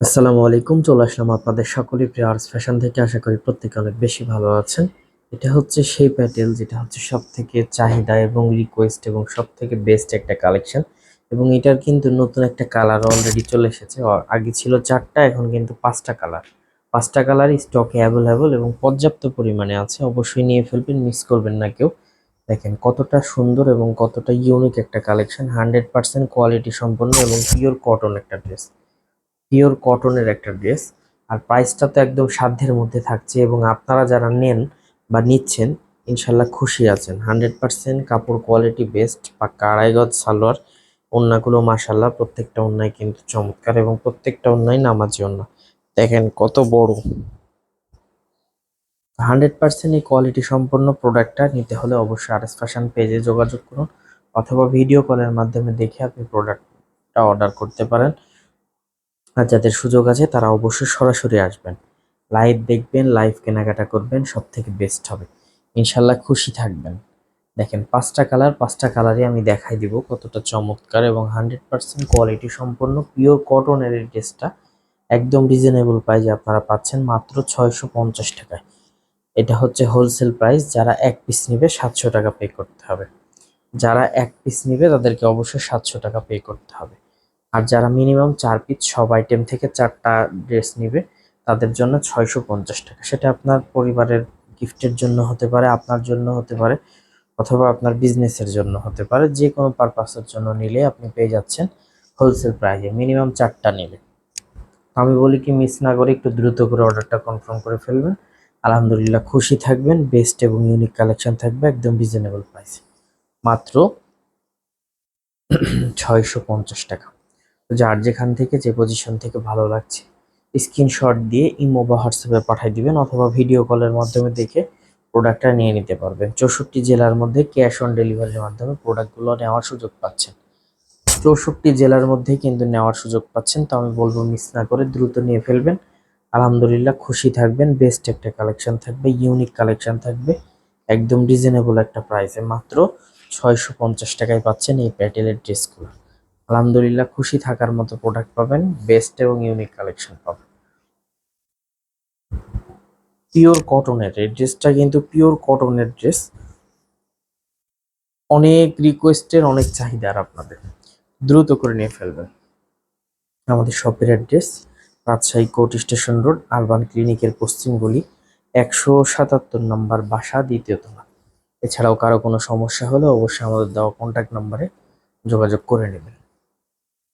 আসসালামু আলাইকুম, চলে আসলাম আপনাদের সকলেই প্রিয় আর্টস ফ্যাশন থেকে। আশা করি প্রত্যেকে অনেক বেশি ভালো আছেন। এটা হচ্ছে সেই প্যাটেল যেটা হচ্ছে সব থেকে চাহিদা এবং রিকোয়েস্ট এবং সব থেকে বেস্ট একটা কালেকশন এবং এটার কিন্তু নতুন একটা কালার অলরেডি চলে এসেছে। আগে ছিল চারটা, এখন কিন্তু পাঁচটা কালার পাঁচটা কালার স্টকে অ্যাভেলেবল এবং পর্যাপ্ত পরিমাণে আছে। অবশ্যই নিয়ে ফেলবেন মিস করবেন না কেউ। দেখেন কতটা সুন্দর এবং কতটা ইউনিক একটা কালেকশন হান্ড্রেড পার্সেন্ট কোয়ালিটি সম্পন্ন এবং পিওর কটন একটা ড্রেস পিওর কটনের একটা ড্রেস। আর প্রাইসটা তো একদম সাধ্যের মধ্যে থাকছে এবং আপনারা যারা নেন বা নিচ্ছেন, ইনশাল্লাহ খুশি আছেন। হান্ড্রেড পার্সেন্ট কাপড় কোয়ালিটি বেস্ট, পাক্কা আড়াই গজ সালোয়ার, ওন্নাগুলো মাসাল্লাহ প্রত্যেকটা ওন্নায় কিন্তু চমৎকার এবং প্রত্যেকটা ওন্নায় নামাজি ওন্না। দেখেন কত বড়। হান্ড্রেড পার্সেন্ট এই কোয়ালিটি সম্পন্ন প্রোডাক্টটা নিতে হলে অবশ্যই আর ফ্যাশন পেজে যোগাযোগ করুন অথবা ভিডিও কলের মাধ্যমে দেখে আপনি প্রোডাক্টটা অর্ডার করতে পারেন। আর যাদের সুযোগ আছে, তারা অবশ্যই সরাসরি আসবেন। লাইভ দেখবেন লাইভ কেনাকাটা করবেন সব থেকে বেস্ট হবে। ইনশাল্লাহ খুশি থাকবেন। দেখেন, পাঁচটা কালার পাঁচটা কালারই আমি দেখাই দিব কতটা চমৎকার এবং হান্ড্রেড পার্সেন্ট কোয়ালিটি সম্পন্ন পিওর কটনের এই ড্রেসটা একদম রিজনেবল প্রাইসে আপনারা পাচ্ছেন মাত্র ছয়শো পঞ্চাশ টাকায়। এটা হচ্ছে হোলসেল প্রাইস যারা এক পিস নেবে সাতশো টাকা পে করতে হবে। যারা এক পিস নেবে তাদেরকে অবশ্যই সাতশো টাকা পে করতে হবে। আর যারা মিনিমাম চার পিস সব আইটেম থেকে চারটা ড্রেস নিবে, তাদের জন্য ছয়শো পঞ্চাশ টাকা। সেটা আপনার পরিবারের গিফটের জন্য হতে পারে, আপনার জন্য হতে পারে, অথবা আপনার বিজনেসের জন্য হতে পারে। যে কোনো পারপাসের জন্য নিলে আপনি পেয়ে যাচ্ছেন হোলসেল প্রাইসে মিনিমাম চারটা নেবে। আমি বলি কি মিস না করে একটু দ্রুত করে অর্ডারটা কনফার্ম করে ফেলবেন। আলহামদুলিল্লাহ খুশি থাকবেন বেস্ট এবং ইউনিক কালেকশন থাকবে একদম রিজনেবল প্রাইসে মাত্র ছয়শো পঞ্চাশ টাকা। যার যেখান থেকে যে পজিশন থেকে ভালো লাগছে স্ক্রিনশট দিয়ে ইমো বা হোয়াটসঅ্যাপে পাঠিয়ে দিবেন অথবা ভিডিও কলের মাধ্যমে দেখে প্রোডাক্টটা নিয়ে নিতে পারবেন। চৌষট্টি জেলার মধ্যে ক্যাশ অন ডেলিভারির মাধ্যমে প্রোডাক্টগুলো নেওয়ার সুযোগ পাচ্ছেন। চৌষট্টি জেলার মধ্যেই কিন্তু নেওয়ার সুযোগ পাচ্ছেন, তো আমি বলব মিস না করে দ্রুত নিয়ে ফেলবেন। আলহামদুলিল্লাহ খুশি থাকবেন বেস্ট একটা কালেকশন থাকবে ইউনিক কালেকশন থাকবে, একদম রিজনেবল একটা প্রাইসে মাত্র ছয়শো পঞ্চাশ টাকায় পাচ্ছেন এই প্যাটেলের ড্রেসগুলো আলহামদুলিল্লাহ খুশি থাকার মতো প্রোডাক্ট পাবেন বেস্ট এবং ইউনিক কালেকশন পাবেন। পিওর কটনের এই ড্রেসটা কিন্তু পিওর কটনের ড্রেস অনেক রিকোয়েস্টের অনেক চাহিদার আপনাদের। দ্রুত করে নিয়ে ফেলবেন। আমাদের শপের address Rajshahi court station road, urban ক্লিনিকের পশ্চিম গলি, একশো সাতাত্তর নম্বর বাসা, দ্বিতীয় তলা। এছাড়াও কারও কোনো সমস্যা হলে অবশ্যই আমাদের দেওয়া কন্ট্যাক্ট নাম্বারে যোগাযোগ করে নেবেন।